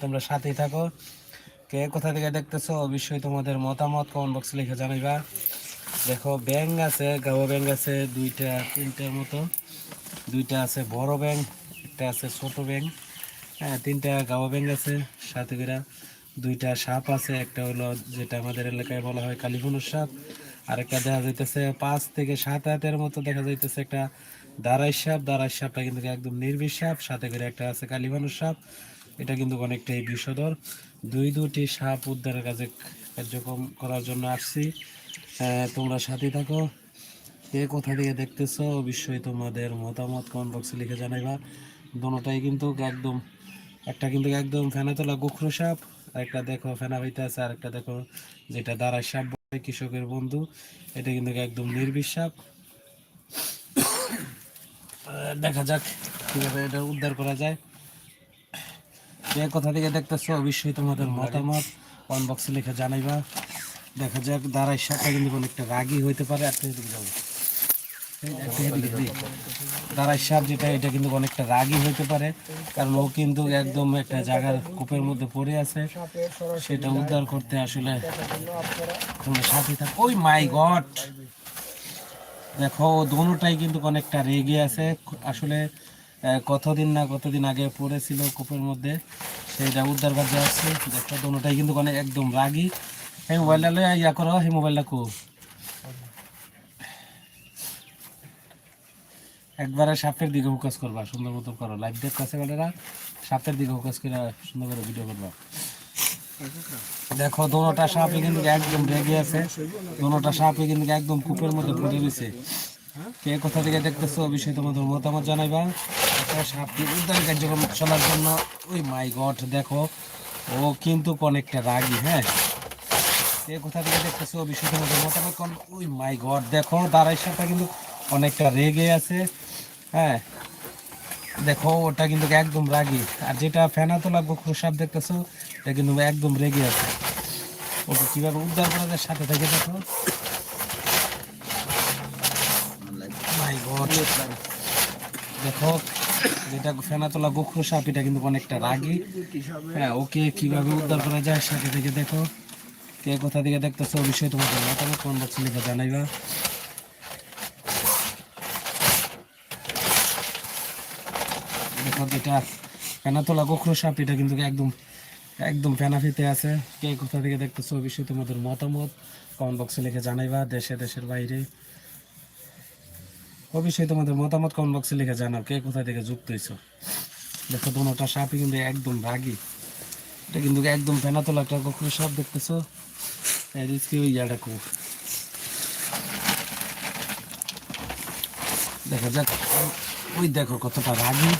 তোমরা সাথেই থাকো। কে কোথা থেকে দেখতেছো? অবশ্যই তোমাদের মতামত কমেন্ট বক্সে লিখে জানাইবা। দেখো ব্যাং আছে, গাওয়া ব্যাং আছে, দুইটা, তিনটার মতো। দুইটা আছে বড় ব্যাং একটা আছে ছোট ব্যাং হ্যাঁ তিনটা গাওয়া ব্যাং আছে, সাথে করে দুইটা সাপ আছে, একটা হলো যেটা আমাদের এলাকায় বলা হয় কালীফুনুর সাপ আর একটা দেখা যাইতেছে পাঁচ থেকে সাত হাতের মতো দেখা যাইতেছে একটা দাঁড়াই সাপ। দাঁড়াই সাপটা কিন্তু একদম নির্বিষ সাপ, সাথে করে একটা আছে কালীফানুর সাপ। এটা কিন্তু অনেকটাই বিষধর। দুই দুটি সাপ উদ্ধারের কাজে কার্যক্রম করার জন্য আসছি। তোমরা সাথে থাকো। কে কোথা থেকে দেখতেছো, অবশ্যই তোমাদের মতামত কমেন্ট বক্সে লিখে জানাইবা। দোনোটাই কিন্তু একদম, একটা কিন্তু একদম ফেনা তোলা গোখরো সাপ একটা দেখো ফেনা হইতে আছে, আর একটা দেখো যেটা দাঁড়ায় সাপ কৃষকের বন্ধু। এটা কিন্তু একদম নির্বিষ সাপ। দেখা যাক কীভাবে এটা উদ্ধার করা যায়। কোথা থেকে দেখতেছো, অবশ্যই তোমাদের মতামত কমেন্ট বক্সে লিখে জানাইবা। দেখা যাক দাঁড়াই সাপটা কিন্তু অনেকটা রাগী হইতে পারে। একটা এদিকে দিই। দাঁড়াই সাপ যেটা, এটা কিন্তু অনেকটা রাগী হইতে পারে। কারণ ও কিন্তু একদম একটা জায়গার কূপের মধ্যে পড়ে আছে। সেটা উদ্ধার করতে আসলে তোমরা সাথে থাক ওই মাই গড! দেখো দোনোটাই কিন্তু অনেকটা রেগে আছে। আসলে কতদিন না কতদিন আগে পড়েছিল কূপের মধ্যে? সেইটা উদ্ধার কাজে আসছে, দেখো দোনোটাই কিন্তু অনেক একদম রাগী। এই মোবাইলটা লয়ে ইয়া করো, এই মোবাইলটা কো। একবারে সাপের দিকে ফোকাস করবা, সুন্দর মতো করো। লাইভ দেখ কাছে বেলারা সাপের দিকে ফোকাস করে সুন্দর করে ভিডিও করবা। দেখো দোনোটা সাপে কিন্তু একদম রেগে আছে, দোনোটা সাপে কিন্তু একদম কূপের মধ্যে পড়ে রয়েছে। কে কোথা থেকে দেখতেছো অবশ্যই তোমাদের মতামত জানাইবা। সাপটি উদ্ধার কার্যক্রম চলার জন্য, ওই মাই গড, দেখো, ও কিন্তু অনেকটা রাগী হ্যাঁ? কে কোথা থেকে দেখতেছো অবশ্যই তোমাদের মতামত ওই মাই গড, দেখো দাঁড়াই সাপটা কিন্তু অনেকটা রেগে আছে হ্যাঁ? দেখো, ওটা কিন্তু একদম রাগী। আর যেটা ফেনা তোলা গোখরো সাপ দেখতেছো, এটা কিন্তু একদম রেগে আছে। ওকে কীভাবে উদ্ধার করা যায়, সাথে থেকে দেখো। God. দেখো, যেটা ফেনা তোলা গোখরো সাপ, এটা কিন্তু অনেকটা রাগী। হ্যাঁ ওকে কীভাবে উদ্ধার করা যায় থেকে দেখো কে কোথা থেকে দেখতেছো কোন জানাইবা। দেখো, যেটা গোখরো কিন্তু একদম একদম ফেনা ফিতে আছে। কে কোথা থেকে দেখতেছো, অবশ্যই তোমাদের মতামত কমেন্ট বক্সে লিখে জানাইবা। দেশে, দেশের বাইরে। অবশ্যই তোমাদের মতামত কমেন্ট বক্সে লিখে জানাও, কে কোথায় থেকে যুক্ত হয়েছো। দেখো, দোনোটা সাপই কিন্তু একদম রাগি। এটা কিন্তু একদম ফেনা তোলা একটা কখনো সাপ দেখতেছো। এদিকে ওই ইয়াটা খুব দেখা যাক, ওই দেখো কতটা রাগি।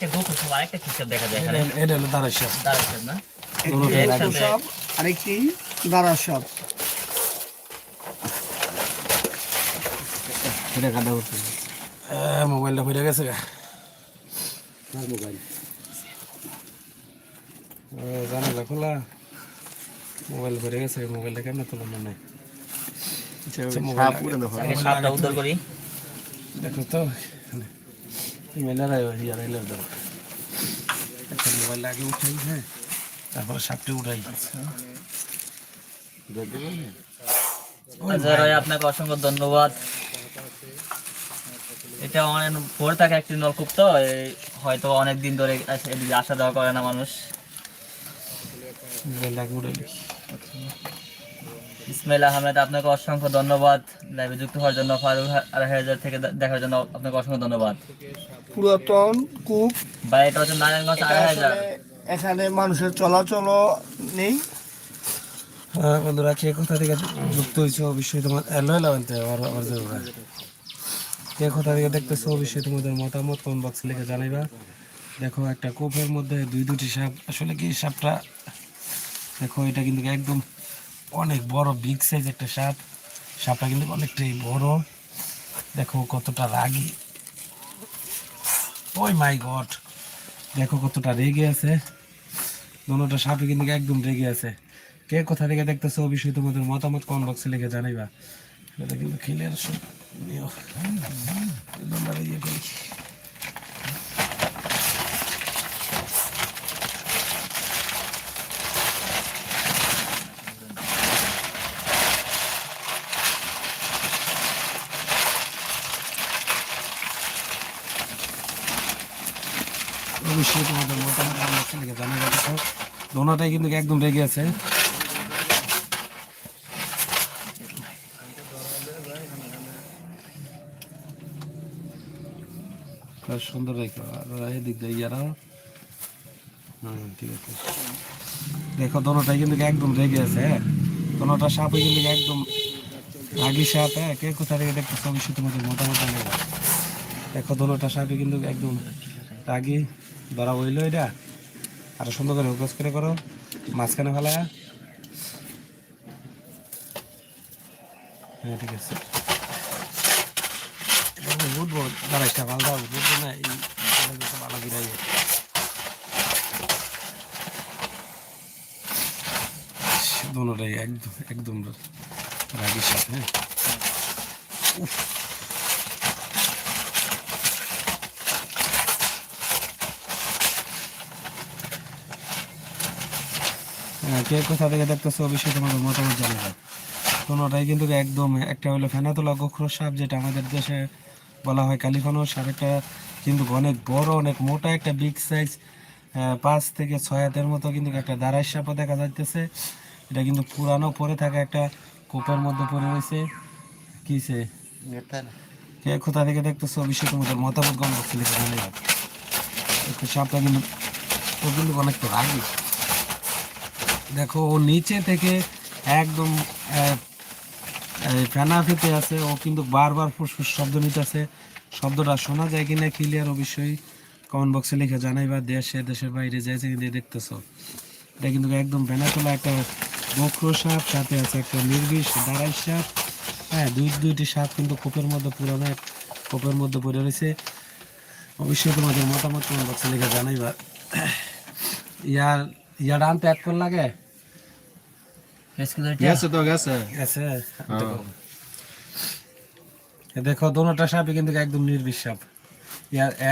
একটা গোকুল সব আরেকটা খ্রিস্টান দেখা যায় এখানে? এটা- হলো সাপ। না? আরেকটি এটা কাটা করতে মোবাইলটা হয়ে গেছে গা। মোবাইল? জানালা খোলা। মোবাইল ভরে গেছে মোবাইলটা কেমন তোলা মনে মোবাইল সাপটা উদ্ধার করি। দেখো তো। ইমেলের ইয়ার এলের একটা মোবাইল আগে উঠাই হ্যাঁ তারপরে সাপটা উঠাই। ভাই আপনাকে অসংখ্য ধন্যবাদ। এটা অনেক ভোর থাকে একটি নলকূপ তো হয়তো অনেক দিন ধরে আস- এদিকে আসা যাওয়া করে না মানুষ। ইসমাইল আহমেদ আপনাকে অসংখ্য ধন্যবাদ। লাইভে যুক্ত হওয়ার জন্য ফারুক হাজার থেকে দেখার জন্য আপনাকে অসংখ্য ধন্যবাদ। পুরাতন কূপ। বা এটা হচ্ছে নারায়ণগঞ্জ আড়াই হাজার এখানে মানুষের চলাচল নেই। হ্যাঁ বন্ধুরা কে কোথা থেকে যুক্ত হয়েছে অবশ্যই তোমার এলো এলো আনতে আবার আবার কে কোথা থেকে দেখতেছো অবশ্যই তোমাদের মতামত কমেন্ট বক্সে লিখে জানাইবা। দেখো একটা কোপের মধ্যে দুই দুটি সাপ। আসলে কি সাপটা দেখো এটা কিন্তু একদম অনেক বড় বিগ সাইজ একটা সাপ। সাপটা কিন্তু অনেকটাই বড়। দেখো কতটা রাগী। ওই মাই গড। দেখো কতটা রেগে আছে। দোনোটা সাপে কিন্তু একদম রেগে আছে। কে কোথা থেকে দেখতেছো অবশ্যই তোমাদের মতামত কমেন্ট বক্সে লিখে জানাইবা। এটা কিন্তু ইয়ে করি অবশ্যই তোমাদের মতামত আমার ছেলেকে জানা যাবে দোনোটাই কিন্তু একদম রেগে আছে। সুন্দর রেখো আর হুম ঠিক আছে। দেখো, দোনোটাই কিন্তু একদম রেগে আছে হ্যাঁ। দোনোটা সাপে কিন্তু একদম রাগি সাপ হ্যাঁ। কে কোথা থেকে দেখতেছো, অবশ্যই তোমাদের দেখো, দোনোটা সাপে কিন্তু একদম রাগি ধরা হইল এটা। আর সুন্দর করে ফোকাস করে করো। মাঝখানে ফেলা হ্যাঁ ঠিক আছে। দাও। না, এই একদম একদম রাগির সাথে হ্যাঁ হ্যাঁ, কে কোথা থেকে দেখতেছো অবশ্যই তোমাদের মতামত জানাবে কোনোটাই কিন্তু একদম একটা হলো ফেনাতোলা গোখরো সাপ যেটা আমাদের দেশে বলা হয় কালিফানোস আর একটা কিন্তু অনেক বড় অনেক মোটা একটা বিগ সাইজ পাঁচ থেকে ছয় হাতের মতো কিন্তু একটা দাঁড়াই সাপও দেখা যাইতেছে। এটা কিন্তু পুরানো পরে থাকা একটা কোপের মধ্যে পড়ে রয়েছে। কিসে কে কোথা থেকে দেখতেছো অবশ্যই তোমাদের মতামত গম করতে লিখে সাপটা কিন্তু ও কিন্তু অনেকটা রাগি। দেখো, ও নিচে থেকে একদম ফেনা ফেতে আছে। ও কিন্তু বারবার ফুসফুস শব্দ নিতেছে। শব্দটা শোনা যায় কিনা ক্লিয়ার অবশ্যই কমেন্ট বক্সে লিখে জানাইবা। দেশে, দেশের বাইরে যাইছে কিন্তু দেখতেছো। এটা কিন্তু একদম ফেনা তোলা একটা বক্র সাপ, সাথে আছে একটা নির্বিষ দাঁড়াই সাপ। হ্যাঁ দুই, দুইটি সাপ কিন্তু কোপের মধ্যে পুরানো কোপের মধ্যে পড়ে রয়েছে। অবশ্যই তোমাদের মতামত কমেন্ট বক্সে লিখে জানাইবা। ইয়ার ইয়ার আনতে এক লাগে। গেছে তো গেছে আছে দেখো। দোনোটা সাপই কিন্তু একদম নির্বিষ সাপ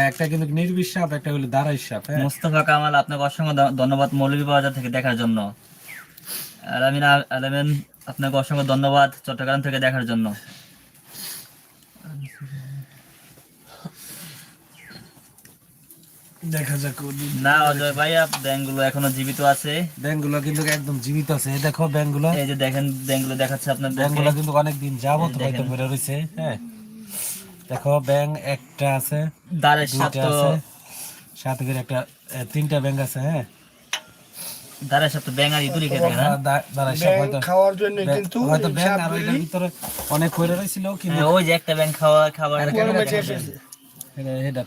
একটা কিন্তু নির্বিষ সাপ একটা হলো দাঁড়াই সাপ হ্যাঁ। মুস্তফা কামাল আপনাকে অসংখ্য ধন্যবাদ মৌলভীবাজার থেকে দেখার জন্য। আলামিন আলামিন আপনাকে অসংখ্য ধন্যবাদ চট্টগ্রাম থেকে দেখার জন্য। দেখা যাক না অজয় ভাইয়া ব্যাংকগুলো এখনও জীবিত আছে। ব্যাংকগুলো কিন্তু একদম জীবিত আছে। এই দেখো ব্যাংকগুলো এই যে দেখেন ব্যাংকগুলো দেখাচ্ছে আপনাদের। ব্যাংকগুলো কিন্তু অনেক দিন যাবত হয়তো পড়ে রয়েছে হ্যাঁ। দেখো ব্যাংক একটা আছে দাঁড়ের সাপ আছে। সাথে করে একটা তিনটা ব্যাংক আছে হ্যাঁ। দাঁড়ের আর না? হয়তো খাওয়ার জন্য কিন্তু হয়তো ব্যাংক আর ভিতরে অনেক পড়ে রয়েছিল কিন্তু হ্যাঁ, ওই যে একটা ব্যাংক খাওয়া খাবার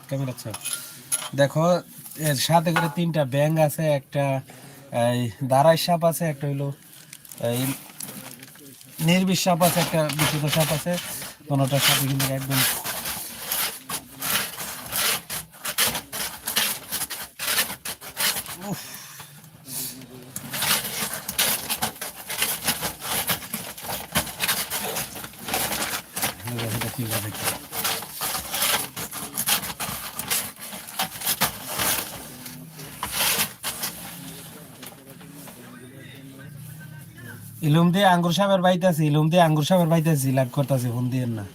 ক্যামেরা দেখো, এর সাথে করে তিনটা ব্যাং আছে, একটা, এই, দাঁড়াই সাপ আছে, একটা হইল, এই, নির্বিষ সাপ আছে, একটা বিশুদ্ধ সাপ আছে। কোনোটা সাপে কিন্তু একদম উফ। এটা- এটা কীভাবে কি? ইলুম দিয়ে আঙ্গুর সাহেবের বাড়িতে আছে ইলুম দিয়ে আঙ্গুর সাহেবের বাড়িতে আছি লাইভ করতেছি, ফোন দিয়ে না।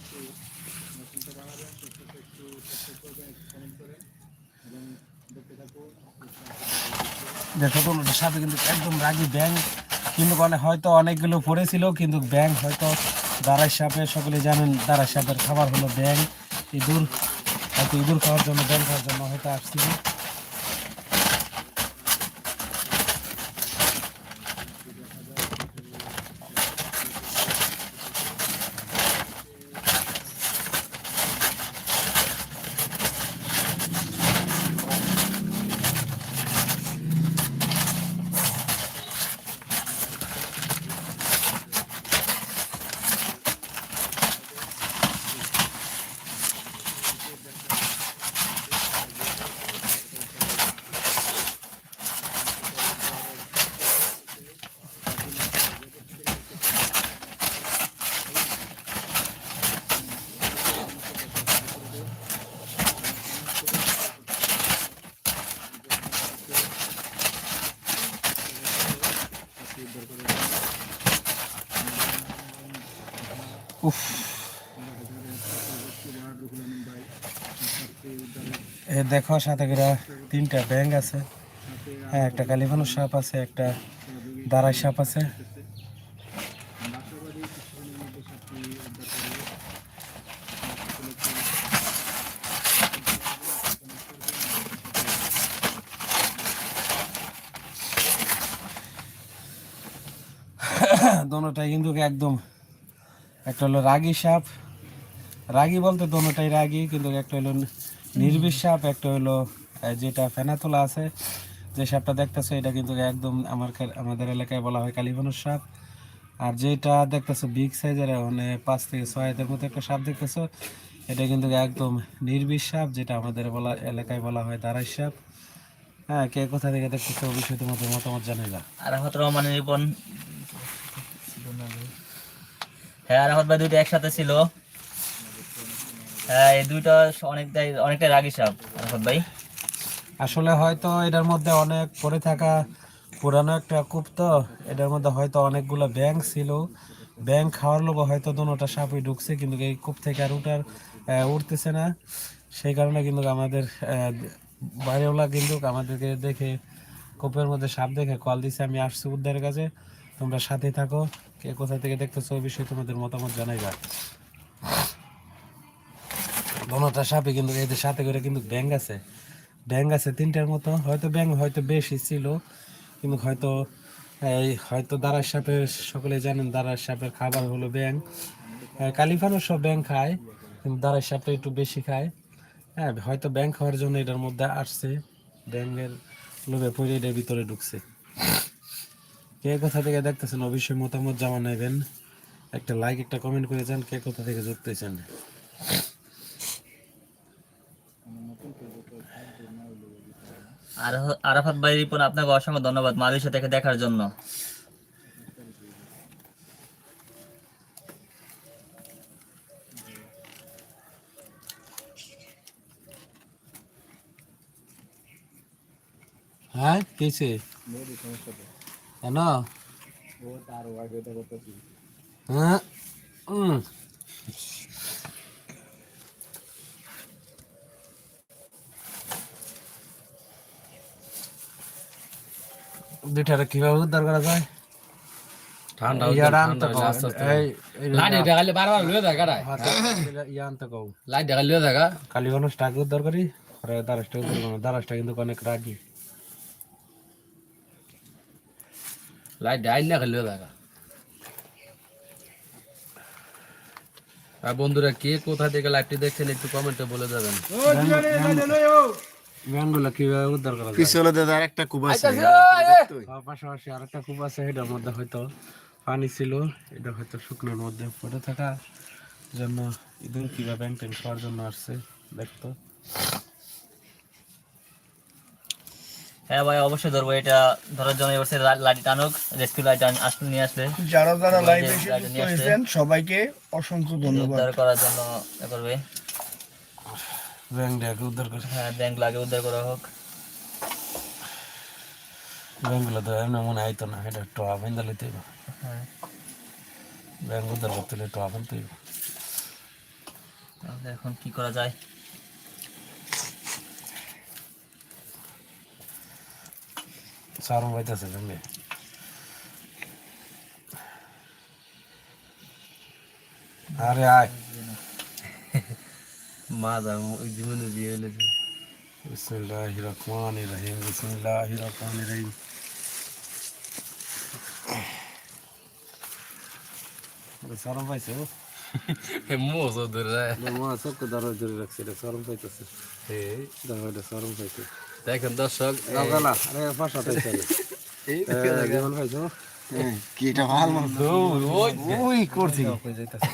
দেখো তো ওটার সাথে কিন্তু একদম রাগি ব্যাং কিন্তু অনেক হয়তো অনেকগুলো পড়েছিল, কিন্তু ব্যাং হয়তো দাঁড়াই সাপে সকলে জানেন দাঁড়াই সাপের খাবার হলো ব্যাংক ইঁদুর, হয়তো ইঁদুর খাওয়ার জন্য ব্যাং খাওয়ার জন্য হয়তো আসছিল। এ দেখো, সাথে তিনটা ব্যাংক আছে। হ্যাঁ একটা কালীবানুর সাপ আছে, একটা দাঁড়াই সাপ আছে। দোনোটাই কিন্তু একদম একটা হলো রাগী সাপ। রাগী বলতে দোনোটাই রাগী, কিন্তু একটা হলো নির্বিষ সাপ একটা হলো যেটা ফেনাতোলা আছে, যে সাপটা দেখতেছো, এটা কিন্তু একদম আমার আমাদের এলাকায় বলা হয় কালীবানুর সাপ। আর যেটা দেখতেছো বিগ সাইজের মানে পাঁচ থেকে ছয় হাতের মতো একটা সাপ দেখতেছো, এটা কিন্তু একদম নির্বিষ সাপ যেটা আমাদের বলা এলাকায় বলা হয় দাঁড়াই সাপ। হ্যাঁ কে কোথা থেকে দেখতেছো অবশ্যই তোমাদের মতামত জানাইবা আরাফাত রহমানের রিপন। হ্যাঁ আরাফাত ভাই দুইটা একসাথে ছিল। হ্যাঁ এই দুইটা অনেকটাই অনেকটাই রাগি সাপ, আরাফাত ভাই। আসলে হয়তো এটার মধ্যে অনেক পড়ে থাকা পুরানো একটা কূপ তো এটার মধ্যে হয়তো অনেকগুলো ব্যাংক ছিল। ব্যাংক খাওয়ার লোভে হয়তো দুটা সাপই ঢুকছে, কিন্তু এই কূপ থেকে আর উঠার উঠতেছে না। সেই কারণে কিন্তু আমাদের বাইরেওয়ালা কিন্তু আমাদেরকে দেখে কূপের মধ্যে সাপ দেখে কল দিছে, আমি আসছি উদ্ধারের কাছে তোমরা সাথে থাকো। কে কোথা থেকে দেখতেছো বিষয়ে তোমাদের মতামত জানাই জানাইবা। দোনোটা সাপে কিন্তু এদের সাথে করে কিন্তু ব্যাংক আছে। ব্যাংক আছে তিনটার মতো। হয়তো ব্যাংক হয়তো বেশি ছিল, কিন্তু হয়তো এই হয়তো দাঁড়ার সাপের সকলে জানেন দাঁড়ার সাপের খাবার হলো ব্যাংক কালিফানও সব ব্যাংক খায়, কিন্তু দাঁড়ার সাপটা একটু বেশি খায়। হ্যাঁ হয়তো ব্যাংক খাওয়ার জন্য এটার মধ্যে আসছে। ব্যাংকের লোভে পড়ে এটার ভিতরে ঢুকছে। কে কোথা থেকে দেখতেছেন? অবশ্যই মতামত জামা নেবেন একটা লাইক একটা কমেন্ট করে যান, কে কোথা থেকে যুক্তেছেন আর আরাফাত ভাই রিপন আপনাকে অসংখ্য ধন্যবাদ মালয়েশিয়া থেকে দেখার জন্য। হ্যাঁ কেছে কেন? হ্যাঁ দুইটারে কীভাবে উদ্ধার করা যায়? ঠান্ডা ইয়ারা আনতে কও। এই এই লাইট দেখালে বারবার লুয়ে দেখা ইয়া আনতে কও। লাইট দেখালে লুয়ে দেখা কালী গণেশটাকে উদ্ধার করি? পরে দারাসটা উদ্ধার করব দারাসটা কিন্তু অনেক রাগি। লাইট ডাইল না খালি লুয়ে দেখা আর বন্ধুরা কে কোথা থেকে লাইভটি দেখছেন একটু কমেন্টে বলে যাবেন। ব্যাংগুলো কীভাবে উদ্ধার করা যায়? পিছলে দাদার একটা কূপ আছে। পাশাপাশি আরেকটা কূপ আছে এটার মধ্যে হয়তো পানি ছিল এটা হয়তো শুকনোর মধ্যে পড়ে থাকা জন্য ইঁদুর কিংবা ব্যাং ট্যাং খাওয়ার জন্য আসছে দেখতো হ্যাঁ ভাই অবশ্যই ধরবো এটা ধরার জন্য এবার সে টানুক রেস্কিউ লাইট আসলে নিয়ে আসবে যারা যারা ওই লাইভে যে এসে লাইটে নিয়ে। সবাইকে অসংখ্য ধন্যবাদ। করার জন্য করবে। ব্যাংটাকে উদ্ধার করে। হ্যাঁ ব্যাংক লাগে উদ্ধার করা হোক। ব্যাংগুলো তো এমনি মনে আইতো না এটা টোয়া বেঁধে লইতে হ্যাঁ। ব্যাংক উদ্ধার করতে হলে বেঁধতে হইব। তাহলে এখন কি করা যায়? সারম পাইতেছে ব্যাংকে আরে আয়। মা যাও ওই জীবনে বিয়ে হলে বিসমিল্লাহির রহমানির রহিম বিসমিল্লাহির রহমানির রহিম সরম পাইছে ও মোসো ধরে মা চোখ ধরে ধরে রাখছে এটা সরম পাইতেছে দেখো এটা সরম পাইছে দেখেন দর্শক গালা আরে পাশা পাইছে জীবন পাইছো কি এটা ভালো মতো ওই করছি যাইতাছে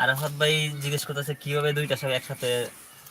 আরাফাত ভাই জিজ্ঞেস করতেছে কীভাবে দুইটা সব একসাথে